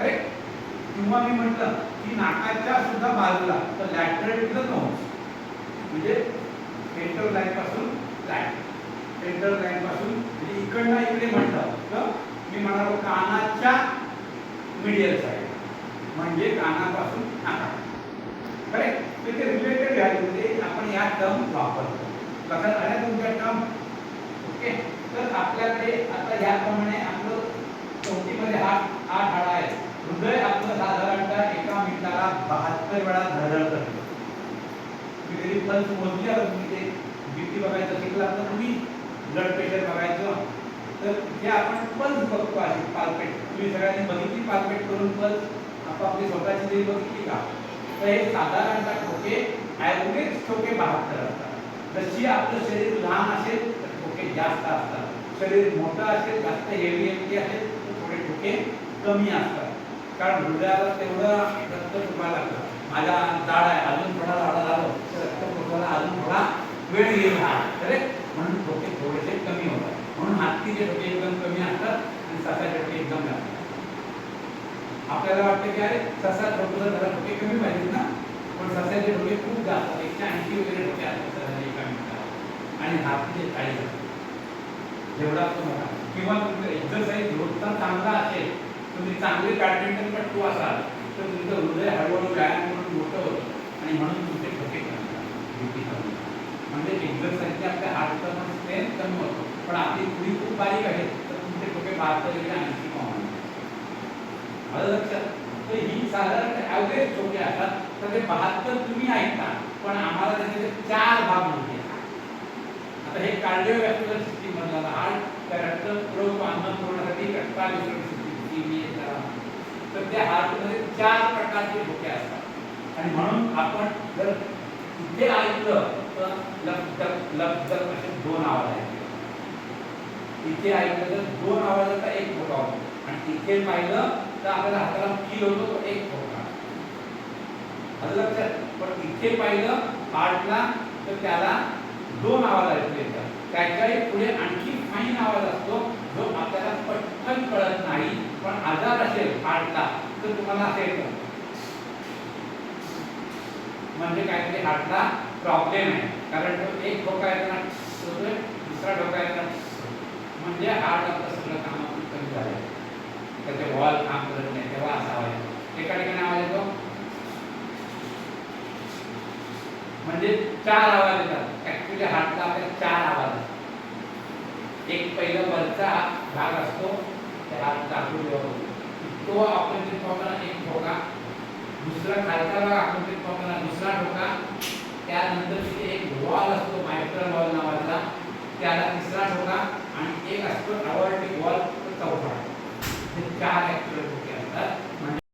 Correct किंवा मी म्हटलं की नाकाच्या सुद्धा बाजूला तर लॅटरल टू द नोज म्हणजे सेंटर लाईन पासून लाईन सेंटर लाईन पासून म्हणजे इकडनं इकडे म्हटलं तर मी म्हणालो कानाच्या मिडियल साईड म्हणजे कानापासून नाका. करेक्ट तर ते रिलेटेड व्हॅल्यूमध्ये आपण या टर्म वापरतो. लक्षात आल्या तुमच्या टर्म ओके तर आपल्याकडे आता याप्रमाणे आपलं चौकीमध्ये हा आठ हाडा आहे हृदय आपलं साधारणतः एका मिनिटाला काही वेळा धडधड करतं तुम्ही कधी पल्स मोजली आता तुम्ही ते बीपी बघायचं शिकला तर तुम्ही ब्लड प्रेशर बघायचं. तर जे आपण पल्स बघतो आहे पालपेट तुम्ही सगळ्यांनी बघितली पालपेट करून पल्स आपापली स्वतःची जरी बघितली का? तर हे साधारणतः ठोके ॲव्हरेज ठोके बहात्तर असतात. जशी आपलं शरीर लहान असेल तर ठोके जास्त असतात. शरीर मोठं असेल जास्त हेवी हेवी असेल तर थोडे ठोके कमी असतात. कारण हृदयाला तेवढं रक्त तुम्हाला लागतं. माझा जाड आहे. अजून थोडा जाडा झालो तर रक्त पुरवायला अजून थोडा वेळ येईल हा. करेक्ट म्हणून ठोके थोडेसे कमी होतात. म्हणून हत्तीचे ठोके एकदम कमी असतात आणि ससाचे ठोके एकदम जास्त आपल्याला वाटतं की अरे ससा ठोकलं जरा ठोके कमी पाहिजेत ना पण ससाचे ठोके खूप जास्त एकशे ऐंशी वगैरे ठोके असतात ससाचे एका मिनिटाला आणि हत्तीचे चाळीस असतात जेवढा तो मोठा किंवा तुमचं एक्झरसाईज रोजचा चांगला असेल तुम्ही चांगले बॅडमिंटन पट्टू असाल तर तुमचं हृदय हळूहळू व्यायाम करून मोठं होतं आणि म्हणून तुमचे ठोके कमी होतात BP म्हणजे एक्झरसाईजने आपल्या हार्टचं पण स्ट्रेंथ कमी होतो पण आपली पुढी खूप बारीक आहे तर तुमचे ठोके बहात्तर वगैरे ऐंशी कॉमन आलं लक्षात? तर ही साधारण ॲव्हरेज ठोके असतात. तर ते बहात्तर तुम्ही ऐकता पण आम्हाला त्याचे चार भाग माहिती आता हे कार्डिओवॅस्क्युलर सिस्टीम म्हणलं हार्ट रक्त पुरवतो अन्न होण्यासाठी रक्ता सिस्टीम तर त्या हार्टमध्ये चार प्रकारचे ठोके असतात. आणि म्हणून आपण जर इथे ऐकलं तर लबदक लबदक असे दोन आवाज आहेत. इथे ऐकलं तर दोन आवाजाचा एक फोटा होतो आणि इथे पाहिलं तर आपल्याला हाताला फील होतो तो एक फोटा आलं लक्षात? पण इथे पाहिलं हार्टला तर त्याला दोन आवाज ऐकले येतात त्याच्याही पुढे आणखी फाईन आवाज असतो जो आपल्याला पटकन कळत नाही. पण आजार असेल हार्टला तर तुम्हाला असं येतं. म्हणजे काहीतरी हार्टला प्रॉब्लेम आहे. कारण तो एक डोका येताना होतोय दुसरा डोका येताना म्हणजे हार्ट आपलं सगळं काम कमी झालं त्याचे वॉल काम करत नाही तेव्हा असा एका ठिकाणी आवाज येतो म्हणजे चार आवाज येतात. ऍक्च्युली हार्टला आपल्या चार आवाज असतात एक पहिला वरचा भाग असतो त्या हात दाखवून तो आपण ठोका एक ठोका दुसरा खालचा भाग आपण असतो आवडती बॉल चौथा आहे काय आहे.